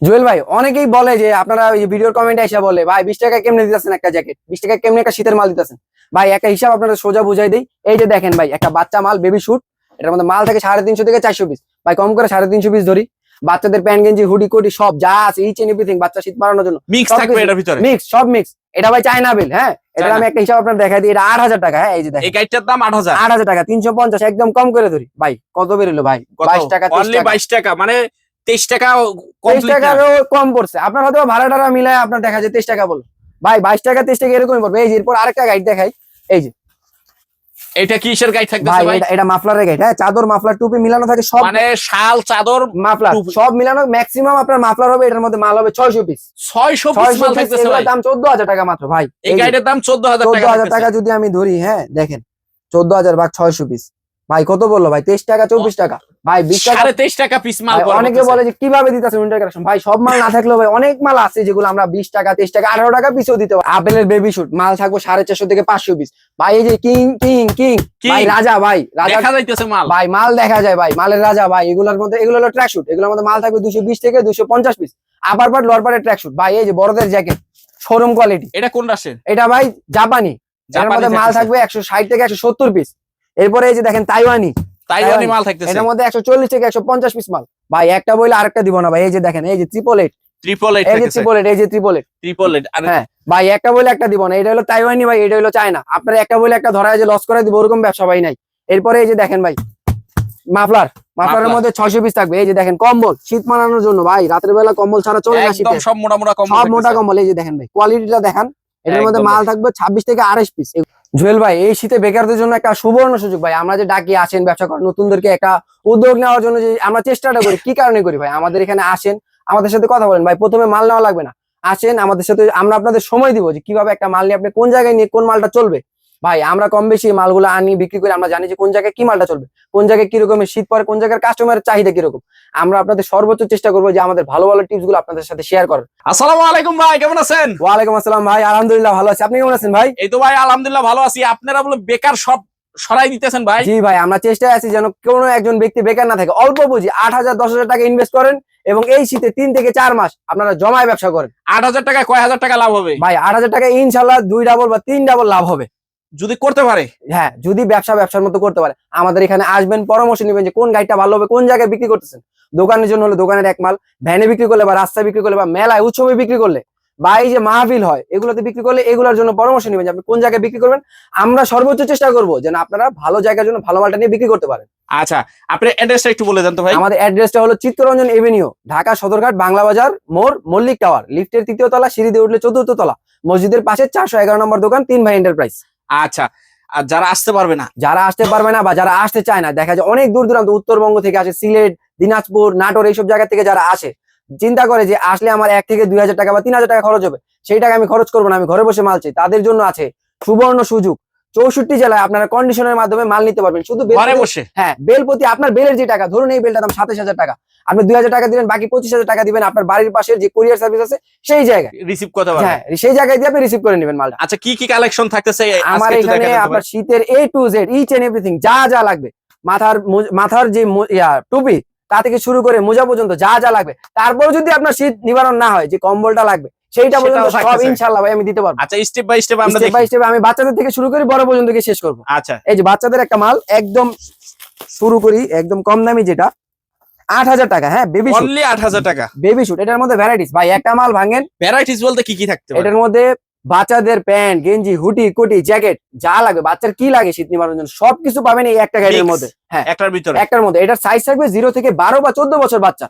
জুয়েল ভাই অনেকেই বলে যে আপনারা ওই ভিডিওর কমেন্টে এসে বলে ভাই বিশ টাকা কেমনে দিতেছেন একটা জ্যাকেট বিশ টাকা কেমনে একটা শীতের মাল দিতেছেন? ভাই একটা হিসাব আপনারা সোজা বুঝাই দিই। এই যে দেখেন ভাই একটা বাচ্চা মাল বেবি শুট এটার মধ্যে মাল থাকে সাড়ে তিনশো থেকে চারশো পিস ভাই কম করে সাড়ে তিনশো পিস ধরি। বাচ্চাদের প্যান্ট গেঞ্জি হুডি কোটি সব যা আছে ইচ এন্ড এভরিথিং বাচ্চা শীত মারানোর জন্য। মিক্স থাকবে এটার ভিতরে? মিক্স সব মিক্স এটা ভাই চায়না বিল হ্যাঁ? এটা। আমি একটা হিসাব আপনার দেখাই দিই। এটা আট হাজার টাকা হ্যাঁ? এই যে দেখেন। এই গাইডটার দাম আট হাজার। আট হাজার টাকা তিনশো পঞ্চাশ একদম কম করে ধরি। ভাই কত বেরোলো ভাই? বাইশ টাকা তেইশ অনলি টাকা। বাইশ টাকা মানে তেইশ টাকা তেইশ টাকারও কম পড়ছে। আপনার হয়তো ভাড়া টাড়া মিলায় আপনার দেখা যায় তেইশ টাকা বলো। ভাই বাইশ টাকা তেইশ টাকা এরকমই পড়বে। এই যে এরপর আরেকটা গাইড দেখাই। এই যে। এটা কিসের গাইড ভাই এটা- মাফলারের গাইড হ্যাঁ চাদর মাফলার টুপি মিলানো থাকে সব মানে শাল চাদর মাফলার। সব মিলানো ম্যাক্সিমাম আপনার মাফলার হবে এটার মধ্যে মাল হবে ছয়শো পিস ছয়শো পিস মাল থাকতেছে ভাই। দাম চোদ্দ হাজার টাকা মাত্র ভাই। এই গাইডের দাম চোদ্দ হাজার চোদ্দ টাকা যদি আমি ধরি হ্যাঁ দেখেন। চোদ্দ হাজার ভাগ ছয়শো পিস ভাই কত বলল? ভাই তেইশ টাকা চব্বিশ টাকা। ভাই বিশ টাকা তেইশ টাকা পিস মাল অনেকে বলে যে কীভাবে দিতেছে উইন্টার কালেকশন ভাই সব মাল না থাকলেও ভাই অনেক মাল আছে যেগুলো আমরা বিশ টাকা তেইশ টাকা আঠারো টাকা পিসও দিতে পারি। আপেলের বেবি শুট মাল থাকব সাড়ে চারশো থেকে পাঁচশো পিস ভাই এই যে কিং কিং কিং ভাই রাজা ভাই রাজা যাইতেছে মাল। ভাই মাল দেখা যায় ভাই মালের রাজা ভাই এগুলোর মধ্যে এগুলো হলো ট্র্যাক শুট এগুলোর মধ্যে মাল থাকবে দুশো বিশ থেকে দুশো পঞ্চাশ পিস আপার পার্ট লোয়ার পার্টের ট্র্যাক শুট ভাই এই যে বড়দের জ্যাকেট শোরুম কোয়ালিটি এটা কোন রাশির এটা ভাই জাপানি। জাপানি মধ্যে মাল থাকবে একশো ষাট থেকে একশো সত্তর পিস এরপরে এই যে দেখেন তাইওয়ানি। তাইওয়ানি। মাল থাকতেছে। এটার মধ্যে একশো চল্লিশ থেকে একশো পঞ্চাশ পিস মাল। ভাই একটা বইলে আরেকটা দিব না ভাই। এই যে দেখেন এই যে ট্রিপল এইট ট্রিপল এইট এই যে ট্রিপল এইট এই যে ট্রিপল এইট ট্রিপল এইট হ্যাঁ ভাই একটা বইলে একটা দিব না। এটা হলো তাইওয়ানি ভাই এটা হলো চায়না। আপনার একটা বইলে একটা ধরা যে লস করে দিব ওরকম ব্যবসা ভাই নাই। এরপরে এই যে দেখেন ভাই মাফলার। মাফলারের মাফলার। মধ্যে ছয়শো পিস থাকবে। এই যে দেখেন কম্বল। শীত মানানোর জন্য ভাই রাতের বেলা কম্বল ছাড়া চলে না একদম শীতে সব মোটা মোটা কম্বল সব মোটা কম্বল। এই যে দেখেন ভাই কোয়ালিটিটা দেখেন। এটার মধ্যে মাল থাকবে ছাব্বিশ থেকে আড়াইশ পিস জুয়েল ভাই, এই শীতে বেকারদের জন্য একটা সুবর্ণ সুযোগ ভাই। আমরা যে ডাকি, আসেন, ব্যবসা করেন, নতুনদেরকে একটা উদ্যোগ নেওয়ার জন্য যে আমরা চেষ্টাটা করি, কি কারণে করি ভাই? আমাদের এখানে আসেন, আমাদের সাথে কথা বলেন ভাই। প্রথমে মাল নেওয়া লাগবে না। আসেন, আমাদের সাথে আমরা আপনাদের সময় দিব যে কীভাবে একটা মাল নিয়ে আপনি কোন জায়গায় নিয়ে কোন মালটা চলবে। ভাই আমরা কম বেশি মালগুলো আনি বিক্রি করি আমরা জানি যে কোন জায়গায় কি মালটা চলবে কোন জায়গায় কি রকমের শীত পরে কোন জায়গার কাস্টমারের চাহিদা কীরকম। আমরা আপনাদের সর্বোচ্চ চেষ্টা করব যে আমাদের ভালো ভালো টিপসগুলো আপনাদের সাথে শেয়ার করার। আসসালামু আলাইকুম ভাই কেমন আছেন? ওয়ালাইকুম আসসালাম ভাই আলহামদুলিল্লাহ ভালো আছি। আপনি কেমন আছেন ভাই? এই তো ভাই আলহামদুলিল্লাহ ভালো আছি। আপনারা বলে বেকার সব সরাই দিতেছেন ভাই? জি ভাই আমরা চেষ্টায় আছি যেন কোনো একজন ব্যক্তি বেকার না থাকে। অল্প পুঁজি আট হাজার দশ হাজার টাকা ইনভেস্ট করেন এবং এই শীতে তিন থেকে চার মাস আপনারা জমায় ব্যবসা করেন। আট হাজার টাকা কয় হাজার টাকা লাভ হবে? ভাই আট হাজার টাকা ইনশাল্লাহ দুই ডাবল বা তিন ডাবল লাভ হবে। যদি করতে পারে। হ্যাঁ যদি ব্যবসা ব্যবসার মতো করতে পারে। আমাদের এখানে আসবেন পরামর্শ নেবেন যে কোন গাড়িটা ভালো হবে কোন জায়গায় বিক্রি করতেছেন। দোকানের জন্য হলে দোকানের এক মাল ভ্যানে বিক্রি করলে বা রাস্তায় বিক্রি করলে বা মেলায় উৎসবে বিক্রি করলে বা এই যে মাহফিল হয় এগুলোতে বিক্রি করলে এগুলোর জন্য পরামর্শ নেবেন যে আপনি কোন জায়গায় বিক্রি করবেন। আমরা সর্বোচ্চ চেষ্টা করব যেন আপনারা ভালো জায়গার জন্য ভালো মালটা নিয়ে বিক্রি করতে পারেন। আচ্ছা আপনি অ্যাড্রেসটা একটু বলে দেন তো ভাই। আমাদের অ্যাড্রেসটা হলো চিত্তরঞ্জন এভিনিউ ঢাকা সদরঘাট বাংলা বাজার মোর মল্লিক টাওয়ার লিফটের তৃতীয় তলা সিঁড়ি দিয়ে উঠলে চতুর্থ তলা মসজিদের পাশে চারশো এগারো নম্বর দোকান তিন ভাই এন্টারপ্রাইজ আচ্ছা আর যারা আসতে পারবে না? যারা আসতে পারবে না বা যারা আসতে চায় না, দেখা যায় অনেক দূর দূরান্ত, উত্তরবঙ্গ থেকে আসে, সিলেট, দিনাজপুর, নাটোর, এইসব জায়গা থেকে যারা আসে, চিন্তা করে যে আসলে আমার এক থেকে দুই হাজার টাকা বা তিন হাজার টাকা খরচ হবে, সেই টাকা আমি খরচ করব না, আমি ঘরে বসে মাল চাই, তাদের জন্য আছে সুবর্ণ সুযোগ। চৌষট্টি জেলায় আপনারা কন্ডিশনের মাধ্যমে মাল নিতে পারবেন। শুধু ঘরে বেলপতি- বসে। হ্যাঁ বেল প্রতি আপনার বেলের যে টাকা ধরুন এই বেলটার দাম সাতাশ হাজার টাকা। আপনি দুই হাজার টাকা দিবেন বাকি পঁচিশ হাজার টাকা দিবেন আপনার বাড়ির পাশের যে কুরিয়ার সার্ভিস আছে সেই জায়গায়। রিসিভ করতে হ্যাঁ সেই জায়গায় দিয়ে আপনি রিসিভ করে নেবেন মালটা। আচ্ছা কি কি কালেকশন থাকতেছে? আমার এখানে আপনার শীতের A to Z each and everything যা যা লাগবে। মাথার মাথার যে ইয়া টুপি তা থেকে শুরু করে মোজা পর্যন্ত যা যা লাগবে। তারপর যদি আপনার শীত নিবারণ না হয় যে কম্বলটা লাগবে সেইটা পর্যন্ত সব থাকতেছে। ইনশাল্লাহ ভাই আমি দিতে পারব। আচ্ছা স্টেপ বাই স্টেপ আমরা স্টেপ বাই স্টেপ আমি বাচ্চাদের থেকে শুরু করি বড় পর্যন্ত শেষ করব। আচ্ছা। এই যে বাচ্চাদের একটা মাল একদম শুরু করি একদম কম দামি যেটা। আট হাজার টাকা হ্যাঁ বেবি শুট অনলি আট হাজার টাকা। বেবি শুট এটার মধ্যে ভ্যারাইটিস ভাই একটা মাল ভাঙেন। ভ্যারাইটিস বলতে কি কি থাকতে এটার মধ্যে বাচ্চাদের প্যান্ট গেঞ্জি হুটি কোটি জ্যাকেট যা লাগবে। বাচ্চার কি লাগে শীত জন্য? সবকিছু পাবেন এই একটা গাড়ির মধ্যে। হ্যাঁ। একটার ভিতরে। একটার মধ্যে। এটার সাইজ থাকবে জিরো থেকে বারো বা চোদ্দ বছর বাচ্চা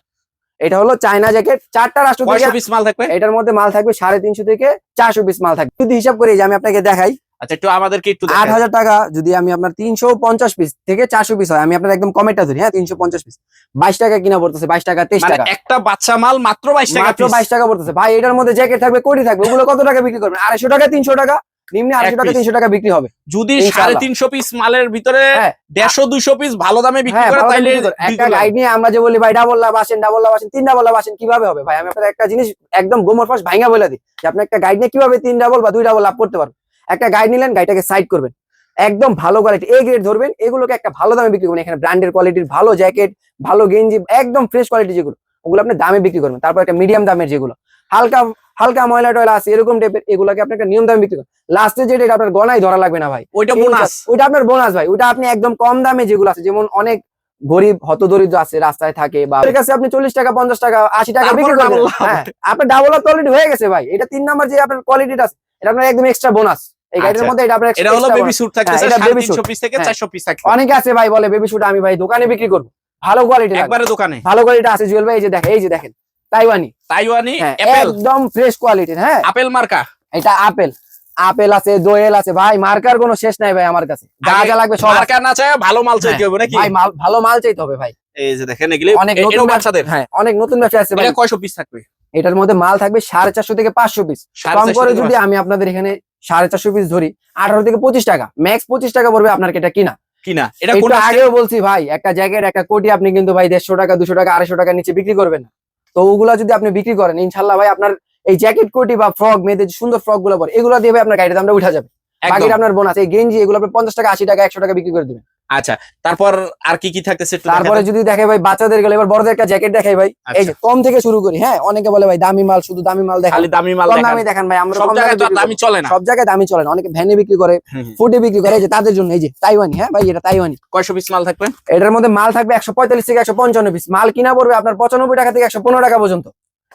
এটা হলো চায়না জ্যাকেট চারটা রাষ্ট্র পিস মাল থাকবে? এটার মধ্যে মাল থাকবে সাড়ে তিনশো থেকে চারশো পিস মাল থাকবে। যদি হিসাব করি যে আমি আপনাকে দেখাই আচ্ছা একটু আমাদেরকে একটু আট হাজার টাকা যদি আমি আপনার তিনশো পঞ্চাশ পিস থেকে চারশো পিস হয় আমি আপনার একদম ধরি হ্যাঁ তিনশো পঞ্চাশ পিস বাইশ টাকা কিনা পড়তেছে বাইশ টাকা তেইশ মানে টাকা। একটা বাচ্চা মাল মাত্র বাইশ টাকা মাত্র বাইশ টাকা পড়তেছে। ভাই এটার মধ্যে জ্যাকেট থাকবে কোটি থাকবে ওগুলো কত টাকা বিক্রি করবেন? আড়াইশো টাকা তিনশো টাকা নিম্নে আড়াইশো টাকা। তিনশো টাকা বিক্রি হবে যদি। সাড়ে তিনশো পিস মালের ভিতরে হ্যাঁ। দেড়শো পিস ভালো দামে বিক্রি হ্যাঁ করে করে। একটা গাইড নিয়ে আমরা যে বলি ভাই ডাবল লাভ আসেন ডাবল লাভ আসেন তিন ডাবল লাভ আসেন কীভাবে হবে ভাই আমি আপনার একটা জিনিস একদম গোমর ভাঙা বলে দিই যে আপনি একটা গাইড নিয়ে কীভাবে তিন ডাবল বা দুই ডাবল লাভ করতে পারবেন একটা গাইড নিলেন গাড়িটাকে সাইড করবেন একদম ভালো কোয়ালিটি এ গ্রেড ধরবেন এগুলোকে একটা ভালো দামে বিক্রি করবেন এখানে ব্র্যান্ডের কোয়ালিটির ভালো জ্যাকেট ভালো গেঞ্জি একদম ফ্রেশ কোয়ালিটি যেগুলো ওগুলো আপনি দামে বিক্রি করবেন তারপর একটা মিডিয়াম দামের যেগুলো হালকা হালকা ময়লা টয়লা আছে এরকম টাইপের এগুলোকে আপনি একটা নিয়ম দামে বিক্রি করেন। লাস্টে যেটা এটা আপনার গনায় ধরা লাগবে না ভাই। ওইটা বোনাস ওইটা আপনার বোনাস ভাই। ওইটা আপনি একদম কম দামে যেগুলো আছে যেমন অনেক গরিব হতদরিদ্র আছে রাস্তায় থাকে বা ওদের কাছে আপনি চল্লিশ টাকা পঞ্চাশ টাকা আশি টাকা বিক্রি করবেন। হ্যাঁ আপনার ডাবল আপ অলরেডি হয়ে গেছে ভাই। এটা তিন নাম্বার যে আপনার কোয়ালিটিটা আছে এটা আপনার একদম এক্সট্রা বোনাস এই গাড়ির আচ্ছা। মধ্যে এটা আপনার এটা হলো বেবি স্যুট হ্যাঁ, এটা suit। পিস থেকে হ্যাঁ। চারশো পিস থাকবে অনেকে আছে ভাই বলে বেবি শুট আমি ভাই দোকানে বিক্রি করব। ভালো কোয়ালিটি একবারে দোকানে। ভালো কোয়ালিটি আছে জুয়েল ভাই এই যে দেখেন এই যে দেখেন। তাইওয়ানি। তাইওয়ানি হ্যাঁ একদম ফ্রেশ কোয়ালিটির হ্যাঁ। আপেল মার্কা? এটা আপেল। আপেল আছে দোয়েল আছে। ভাই মার্কার কোনো শেষ নাই ভাই আমার কাছে। যা যা লাগবে সব আছে। মার্কা না চায় ভালো মাল চাইতে হবে নাকি? ভাই মাল- ভালো মাল চাইতে হবে ভাই। এই যে দেখেন এগুলি অনেক নতুন এটাও ব্যবসা- বাচ্চাদের। হ্যাঁ অনেক নতুন ব্যবসা আছে ভাই। কয়শো পিস থাকবে? এটার মধ্যে মাল থাকবে সাড়ে চারশো থেকে পাঁচশো পিস কম করে যদি আমি আপনাদের এখানে সাড়ে চারশো পিস ধরি আঠারো থেকে পঁচিশ টাকা। ম্যাক্স পঁচিশ টাকা পড়বে আপনার এটা কিনা। কিনা? এটা আগেও বলছি ভাই একটা জ্যাকেট একটা কোটি আপনি কিন্তু ভাই দেড়শো টাকা দুশো টাকা আড়াইশো টাকা নিচে বিক্রি করবেন না। তো ওগুলা যদি আপনি বিক্রি করেন ইনশাল্লাহ ভাই আপনার এই জ্যাকেট কোটি বা ফ্রক মেয়েদের সুন্দর ফ্রকগুলো পরে এগুলো দিয়ে ভাই আপনার গাড়ির দামটা উঠা যাবে। বাকিটা আপনার বোনাস এই গেঞ্জি এগুলো আপনি পঞ্চাশ টাকা আশি টাকা একশো টাকা বিক্রি করে দিবেন আচ্ছা তারপর আর কি কি থাকতেছে তারপরে যদি দেখে ভাই বাচ্চাদের গেলে এবার বড়দের একটা জ্যাকেট দেখাই ভাই। এই যে কম থেকে শুরু করি হ্যাঁ অনেকে বলে ভাই দামি মাল শুধু দামি মাল দেখান। খালি দামি মাল। দামি দেখান ভাই আমরা সব জায়গায় দামি চলে না। সব জায়গায় দামি চলে না। অনেকে ভ্যানে বিক্রি করে। ফুটে বিক্রি করে এই যে তাদের জন্য এই যে তাইওয়ানি হ্যাঁ ভাই এটা তাইওয়ানি। কয়শো পিস মাল থাকবে? এটার মধ্যে মাল থাকবে একশো পঁয়তাল্লিশ থেকে একশো পঞ্চান্ন পিস মাল কিনা পড়বে আপনার পঁচানব্বই টাকা থেকে একশো পনেরো টাকা পর্যন্ত।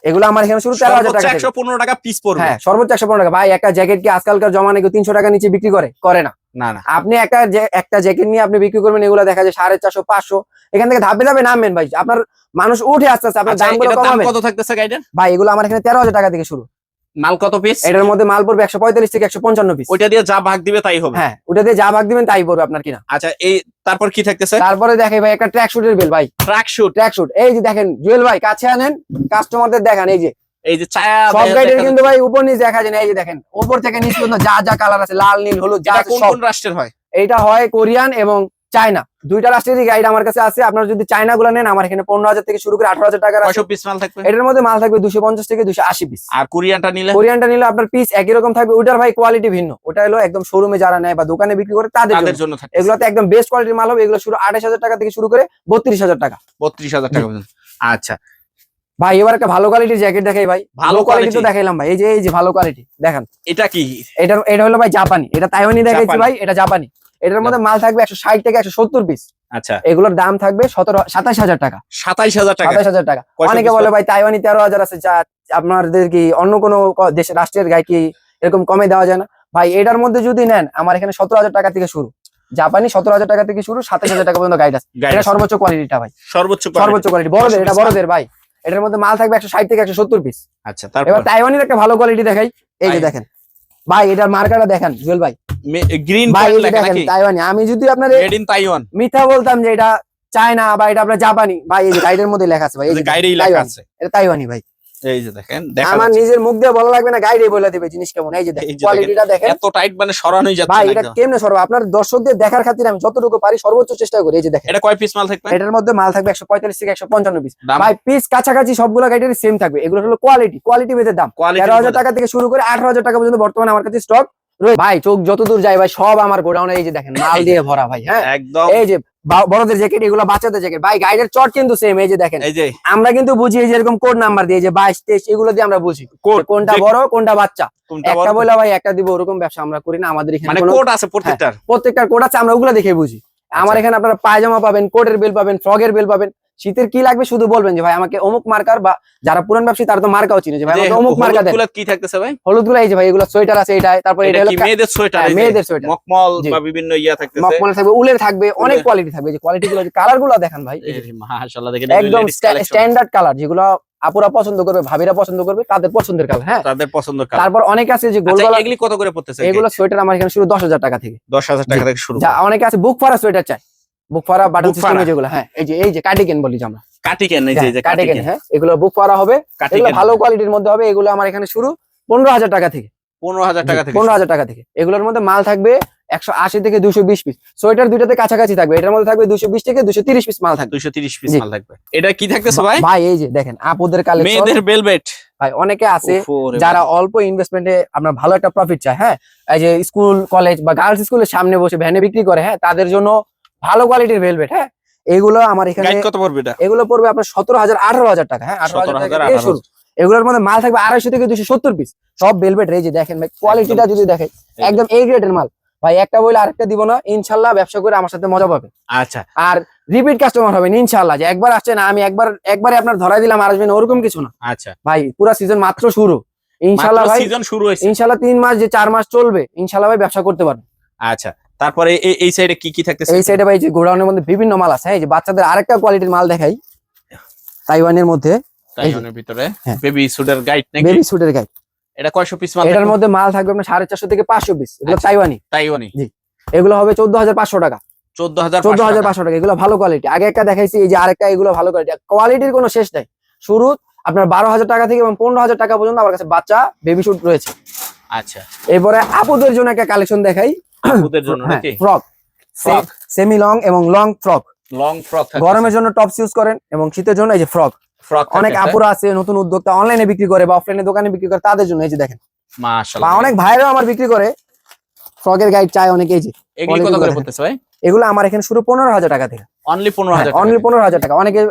এগুলো আমার এখানে শুরু তেরো হাজার টাকা একশো পনেরো টাকা পিস পড়বে। হ্যাঁ সর্বোচ্চ একশো পনেরো টাকা। ভাই একটা জ্যাকেট কি আজকালকার জমানে কেউ তিনশো টাকা নিচে বিক্রি করে? করে না। না না। আপনি একটা একটা জ্যাকেট নিয়ে আপনি বিক্রি করবেন এগুলো দেখা যায় সাড়ে চারশো পাঁচশো। এখান থেকে ধাপে ধাপে নামবেন ভাই। আপনার মানুষ উঠে আসতে আসতে আপনার আচ্ছা দামগুলো দাম কমাবেন কত থাকতেছে গাইডের ভাই এগুলো আমার এখানে তেরো হাজার টাকা থেকে শুরু। মাল কত পিস এটার মধ্যে মাল পড়বে একশো পঁয়তাল্লিশ থেকে একশো পঞ্চান্ন পিস ওইটা দিয়ে যা ভাগ দিবে তাই হবে। হ্যাঁ ওটা দিয়ে যা ভাগ দিবেন তাই পড়বে আপনার কিনা। আচ্ছা এই তারপর কি থাকতেছে? তারপরে দেখে ভাই একটা ট্র্যাক শুটের বেল ভাই। ট্র্যাক শুট ট্র্যাক শুট এই যে দেখেন জুয়েল ভাই কাছে আনেন কাস্টমারদের দেখান এই যে। এই যে ছায়া সব গাইডের কিন্তু ভাই উপর নিচ দেখা যায় না এই যে দেখেন উপর থেকে নিচ পর্যন্ত যা যা কালার আছে লাল নীল হলুদ যা কোন কোন রাষ্ট্রের হয়? এইটা হয় কোরিয়ান এবং চায়না। দুইটা রাষ্ট্রেরই গাইড আমার কাছে আছে। আপনারা যদি চায়না গুলো নেন আমার এখানে পনেরো হাজার থেকে শুরু করে আঠারো হাজার টাকা কয়শো পিস মাল থাকবে? এটার মধ্যে মাল থাকবে দুশো পঞ্চাশ থেকে দুশো আশি পিস আর কোরিয়ানটা নিলে? কোরিয়ানটা নিলে আপনার পিস একই রকম থাকবে। ওটার ভাই কোয়ালিটি ভিন্ন। ওটা হলো একদম শোরুমে যারা নেয় বা দোকানে বিক্রি করে তাদের জন্য। এগুলোতে একদম বেস্ট কোয়ালিটির মাল হবে। এগুলো শুরু আঠাশ হাজার টাকা থেকে শুরু করে বত্রিশ হাজার টাকা। বত্রিশ হাজার টাকা আচ্ছা। ভাই এবার একটা ভালো কোয়ালিটির জ্যাকেট দেখাই ভাই। ভালো ভালো কোয়ালিটি তো দেখাইলাম ভাই। এই যে এই যে ভালো কোয়ালিটি দেখেন। এটা কি? এটা এটা হলো ভাই জাপানি। এটা তাইওয়ানি দেখাইছি ভাই এটা জাপানি। এটার মধ্যে মাল থাকবে একশো ষাট থেকে একশো সত্তর পিস আচ্ছা। এগুলোর দাম থাকবে সতেরো সাতাশ হাজার টাকা। সাতাইশ হাজার টাকা? সাতাশ হাজার টাকা। অনেকে বলে ভাই তাইওয়ানি তেরো হাজার আছে আপনাদের কি অন্য কোনো দেশের রাষ্ট্রের গায়ে কি এরকম কমে দেওয়া যায় না? ভাই এটার মধ্যে যদি নেন আমার এখানে সতেরো হাজার টাকা থেকে শুরু। জাপানি সতেরো হাজার টাকা থেকে শুরু সাতাশ হাজার টাকা পর্যন্ত গাইড আছে। এটা সর্বোচ্চ কোয়ালিটিটা ভাই। সর্বোচ্চ সর্বোচ্চ কোয়ালিটি বড়দের এটা বড়দের ভাই। এটার মধ্যে মাল থাকবে একশো ষাট থেকে একশো সত্তর পিস আচ্ছা এবার তাইওয়ানির একটা ভালো কোয়ালিটি দেখাই। এই যে দেখেন। ভাই এটার মার্কাটা দেখেন জুয়েল ভাই। গ্রিন ভাই দেখেন তাইওয়ানি। আমি যদি আপনার মেড ইন তাইওয়ান মিথ্যা বলতাম যে এটা চায়না বা এটা আপনার জাপানি ভাই এই যে গাইডের মধ্যে লেখা আছে ভাই এই যে গাইডেই লেখা আছে। এটা তাইওয়ানি ভাই। এই যে দেখেন আমার নিজের মুখ দিয়ে বলা লাগবে না গাইডে বলে দেবে জিনিস কেমন? এই যে দেখেন, কোয়ালিটিটা দেখেন এত টাইট মানে সরানোই যাচ্ছে ভাই এটা কেমনে সরব? আপনার দর্শকদের দেখার খাতিরে আমি যতটুকু পারি সর্বোচ্চ চেষ্টা করি। এই যে দেখেন। এটা কয় পিস মাল থাকবে? এটার মধ্যে মাল থাকবে একশো পঁয়তাল্লিশ থেকে একশো পঞ্চান্ন পিস ভাই পিস কাছাকাছি সবগুলো গাইডের সেম থাকবে। এগুলো হলো কোয়ালিটি কোয়ালিটি ভেদের দাম। কোয়ালিটি তেরো হাজার টাকা থেকে শুরু করে আঠারো হাজার টাকা পর্যন্ত বর্তমানে আমার কাছে স্টক ভাই চোখ যতদূর যায় ভাই সব আমার গোডাউনে এই যে দেখেন মাল দিয়ে ভরা ভাই হ্যাঁ? একদম। এই যে বড়দের জ্যাকেট এগুলো বাচ্চাদের জ্যাকেট ভাই গাইডের চট কিন্তু সেম এই যে দেখেন। এই যে। আমরা কিন্তু বুঝি এই যে এরকম কোড নাম্বার দিয়ে যে বাইশ তেইশ এগুলো দিয়ে আমরা বুঝি। কোড কোনটা বড় কোনটা বাচ্চা। একটা? বলে ভাই একটা দিব ওরকম ব্যবসা আমরা করি না আমাদের এখানে মানে কোড আছে প্রত্যেকটার। প্রত্যেকটা কোড আছে আমরা ওগুলো দেখে বুঝি। আমার আচ্ছা। এখানে আপনারা পায়জামা পাবেন কোটের বেল পাবেন ফ্রগের বেল পাবেন। শীতের কি লাগবে শুধু বলবেন যে ভাই আমাকে অমুক মার্কার বা যারা পুরান ব্যবসায়ী তারা তো মার্কাও চিনে যে ভাই আমাকে অমুক মার্কা দেন। কি থাকতেছে ভাই? হলুদগুলো এই যে ভাই এগুলো সোয়েটার আছে এটাই তারপর এটা এটা হলো কি মেয়েদের সোয়েটার হ্যাঁ, মেয়েদের সোয়েটার মকমল বা বিভিন্ন ইয়া থাকতেছে। মকমল থাকবে উলের থাকবে অনেক কোয়ালিটি থাকবে। যে কোয়ালিটি গুলো যে কালারগুলো দেখেন ভাই মাশাআল্লাহ দেখেন একদম স্ট্যান্ডার্ড কালার যেগুলো আপুরা পছন্দ করবে ভাবিরা পছন্দ করবে তাদের পছন্দের কালার হ্যাঁ? তাদের পছন্দ কালার তারপর অনেক আছে যে গোল আচ্ছা গলা এগুলি কত করে পড়তেছে? এগুলো সোয়েটার আমার এখানে শুরু দশ হাজার টাকা থেকে। দশ হাজার টাকা থেকে শুরু অনেকে আছে বুক ফারা সোয়েটার চাই বুক ফারা বাটন সিস্টেমে। যেগুলো হ্যাঁ এই যে এই যে কার্ডিকেন বলি আমরা। কেন এই যে এই যে কাটি হ্যাঁ এগুলো বুক ফারা হবে। এগুলো ভালো কোয়ালিটির মধ্যে হবে এগুলো আমার এখানে শুরু পনেরো হাজার টাকা থেকে। পনেরো হাজার টাকা থেকে। পনেরো হাজার টাকা থেকে। এগুলোর মধ্যে মাল থাকবে একশো আশি থেকে দুশো বিশ পিস সোয়েটার দুইটাতে কাছাকাছি থাকবে এটার মধ্যে থাকবে দুশো বিশ থেকে দুশো তিরিশ পিস মাল থাকবে। দুইশো তিরিশ পিস মাল থাকবে। এটা কি থাকতেছে ভাই? ভাই এই যে দেখেন আপুদের কালেকশন মেয়েদের বেলভেট ভাই অনেকে আছে যারা অল্প ইনভেস্টমেন্টে আপনার ভালো একটা প্রফিট চায় হ্যাঁ? এই যে স্কুল কলেজ বা গার্লস স্কুলের সামনে বসে ভ্যানে বিক্রি করে হ্যাঁ? তাদের জন্য ভালো কোয়ালিটির ভেলভেট হ্যাঁ? এগুলো আমার এখানে কত পড়বে এটা? এগুলো পড়বে আপনার সতেরো হাজার আঠারো হাজার টাকা হ্যাঁ? আঠারো হাজার টাকা 18,000 শুরু। এগুলোর মধ্যে মাল থাকবে আড়াইশো থেকে দুশো সত্তর পিস সব বেলভেট রেজে দেখেন ভাই কোয়ালিটিটা যদি দেখে একদম এই গ্রেডের মাল। ভাই একটা বইলে আরেকটা দিব না ইনশাল্লাহ ব্যবসা করে আমার সাথে মজা পাবে। আচ্ছা। আর রিপিট কাস্টমার হবেন ইনশাল্লাহ। যে একবার আসছেন আমি একবার একবারে আপনার ধরাই দিলাম আর আসবেন ওরকম কিছু না। আচ্ছা। ভাই পুরো সিজন মাত্র শুরু। ইনশাল্লাহ ভাই সিজন শুরু হয়েছে। ইনশাল্লাহ তিন মাস যে চার মাস চলবে ইনশাল্লাহ ভাই ব্যবসা করতে পারবেন। আচ্ছা। তারপরে এই- এই সাইডে কি কি থাকতেছে? এই সাইডে ভাই যে গোডাউনের মধ্যে বিভিন্ন মাল আছে এই যে বাচ্চাদের আরেকটা কোয়ালিটির মাল দেখাই। তাইওয়ানের মধ্যে। তাইওয়ানের ভিতরে। বেবি সুডের গাইড নাকি? বেবি সুটের গাই এটা কয়শো পিস মাল এটার মধ্যে মাল থাকবে আপনার সাড়ে চারশো থেকে পাঁচশো পিস এগুলো আচ্ছা। তাইওয়ানি। তাইওয়ানি। এগুলো হবে চোদ্দ হাজার পাঁচশো টাকা। চোদ্দ হাজার চোদ্দ হাজার পাঁচশো টাকা। এগুলো ভালো কোয়ালিটি আগে একটা দেখাইছি এই যে আরেকটা এগুলো ভালো কোয়ালিটি কোয়ালিটির কোনো শেষ নাই। শুরু আপনার বারো হাজার টাকা থেকে এবং পনেরো হাজার টাকা পর্যন্ত আমার কাছে বাচ্চা বেবি শুট রয়েছে। আচ্ছা। এরপরে আপুদের জন্য একটা কালেকশন দেখাই। ওদের জন্য হ্যাঁ নাকি? ফ্রক। সেমি লং এবং লং ফ্রক লং ফ্রক গরমের জন্য টপস ইউজ করেন এবং শীতের জন্য এই যে ফ্রক ফ্রক অনেক আপুরা আছে নতুন উদ্যোক্তা অনলাইনে বিক্রি করে বা অফলাইনে দোকানে বিক্রি করে তাদের জন্য এই যে দেখেন। মাশাআল্লাহ। অনেক ভাইরাও আমার বিক্রি করে। ফ্রকের গাইড চায় অনেকে এই যে। এগুলি কত করে পড়তেছে ভাই? এগুলো আমার এখানে শুরু পনেরো হাজার টাকা থেকে। অনলি পনেরো হাজার অনলি পনেরো হাজার টাকা। অনেকে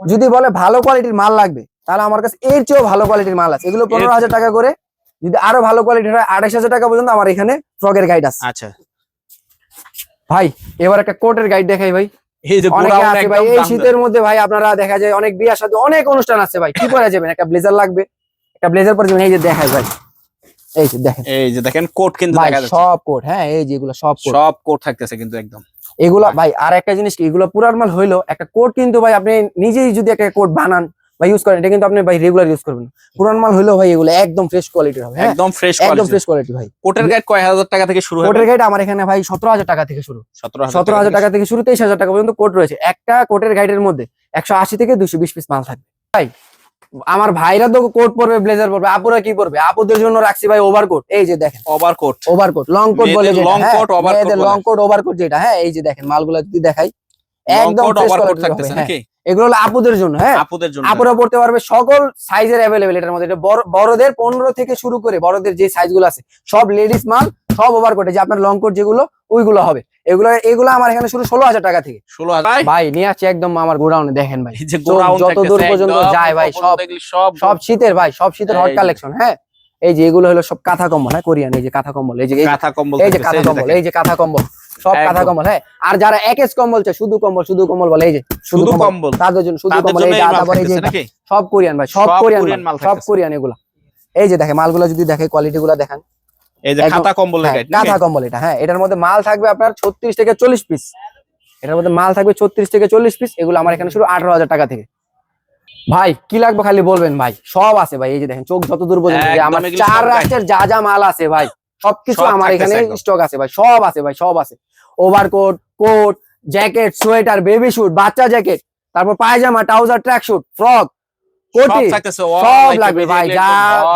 যদি বলে ভালো কোয়ালিটির মাল লাগবে তাহলে আমার কাছে এর চেয়েও ভালো কোয়ালিটির মাল আছে। এগুলো পনেরো হাজার টাকা করে যদি আরও ভালো কোয়ালিটির হয় হাজার টাকা পর্যন্ত আমার এখানে ফ্রকের গাইড আছে। আচ্ছা। ভাই এবার একটা কোটের গাইড দেখাই ভাই। এই শীতের মধ্যে ভাই আপনারা দেখা যায় অনেক বিয়ার সাথে অনেক অনুষ্ঠান আছে ভাই। কি পরে যাবেন? একটা ব্লেজার লাগবে একটা ব্লেজার পরে যাবেন। এই যে দেখাই ভাই। এই যে দেখেন। এই যে দেখেন কোট কিন্তু দেখা যাচ্ছে। সব কোট হ্যাঁ এই যেগুলো সব কোট সব কোট থাকতেছে কিন্তু একদম। এগুলা ভাই। আর একটা জিনিস কি এগুলো পুরান মাল হইল একটা কোট কিন্তু ভাই আপনি নিজেই যদি একটা কোট বানান বা ইউজ করেন এটা কিন্তু আপনি ভাই রেগুলার ইউজ করবেন। পুরান মাল হইল ভাই এগুলো একদম ফ্রেশ কোয়ালিটির হবে একদম ফ্রেশ একদম কোয়ালিটি ফ্রেশ কোয়ালিটি ভাই। কোটের গাইড কয় হাজার টাকা থেকে শুরু কোটের গাইড আমার এখানে ভাই সতেরো হাজার টাকা থেকে শুরু। সতেরো হাজার টাকা থেকে শুরু তেইশ হাজার টাকা পর্যন্ত কোট রয়েছে। একটা কোটের গাইডের মধ্যে একশো আশি থেকে দুশো বিশ পিস মাল থাকবে। ভাই আমার ভাইরা তো কোট পরবে ব্লেজার পরবে আপুরা কি পরবে? আপুদের জন্য রাখছি ভাই ওভারকোট এই যে দেখেন। Over coat overcoat long coat বলে coat, overcoat মেয়েদের লং কোট ওভারকোট যেটা হ্যাঁ? এই যে দেখেন মালগুলো যদি দেখাই একদম কোট ওভার কোট থাকতেছে হ্যাঁ। নাকি? এগুলো হলো আপুদের জন্য হ্যাঁ? আপুদের জন্য। আপুরা পড়তে পারবে সকল সাইজের অ্যাভেলেবেল এটার মধ্যে। এটা বড়দের পনেরো থেকে শুরু করে বড়দের যে সাইজগুলো আছে সব লেডিস মাল সব ওভার কোটে যে আপনার লং কোট যেগুলো ওইগুলো হবে। এগুলো এগুলো আমার এখানে শুরু ষোলো হাজার টাকা থেকে। ষোলো ভাই? নিয়ে আসছে একদম আমার গোডাউনে দেখেন ভাই। যত দূর পর্যন্ত যায় ভাই, সব- সব সব শীতের ভাই সব শীতের হট কালেকশন হ্যাঁ? এই যে এগুলো হলো সব কাঁথা কম্বল হ্যাঁ কোরিয়ান এই যে কাঁথা কম্বল এই যে কাঁথা কম্বল এই যে কাঁথা কম্বল এই যে কাঁথা কম্বল। সব। কাঁথা কম্বল হ্যাঁ? আর যারা একেস কম্বল চায় শুধু কম্বল শুধু কম্বল বলে এই যে শুধু কম্বল। তাদের জন্য শুধু কম্বল এই যে সব কোরিয়ান ভাই সব কোরিয়ান সব কোরিয়ান এগুলা। এই যে দেখে মালগুলো যদি দেখে কোয়ালিটি গুলা দেখেন। এই যে হ্যাঁ, কাঁথা কম্বল এটা হ্যাঁ এটার মধ্যে মাল থাকবে আপনার ছত্রিশ থেকে চল্লিশ পিস এটার মধ্যে মাল থাকবে ছত্রিশ থেকে চল্লিশ পিস এগুলো আমার এখানে শুরু আঠারো হাজার টাকা থেকে। ভাই কি লাগবে খালি বলবেন ভাই? সব আছে ভাই এই যে দেখেন চোখ যত দূর পর্যন্ত আমার চার রাষ্ট্রের যা যা মাল আছে ভাই। সবকিছু সব আমার এখানে স্টক আছে ভাই সব আছে ভাই সব আছে। Overcoat coat jacket sweater baby suit বাচ্চা জ্যাকেট তারপর pyjama trouser track suit frock সব কোটি সব লাগবে ভাই যা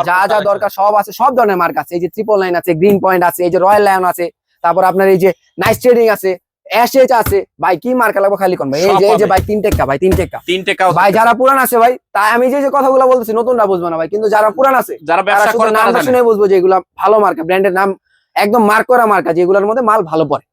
যা যা দরকার সব আছে সব ধরনের মার্ক আছে। এই যে ট্রিপল লাইন আছে গ্রিন পয়েন্ট আছে এই যে রয়্যাল লায়ন আছে তারপর আপনার এই যে নাইস ট্রেডিং আছে অ্যাশেজ আছে। ভাই কি মার্কা লাগবে খালি কোন? ভাই এই যে এই যে ভাই তিন টেক্কা ভাই তিন টেক্কা। তিন টেক্কা ভাই যারা পুরান আছে ভাই তাই আমি যে যে কথাগুলো বলতেছি নতুনরা বুঝবে না ভাই কিন্তু যারা পুরান আছে যারা ব্যবসা করে নামটা শুনে বুঝব যে এগুলা ভালো মার্কা ব্র্যান্ডের নাম একদম মার্ক করা মার্কা যেগুলোর মধ্যে মাল ভালো পড়ে।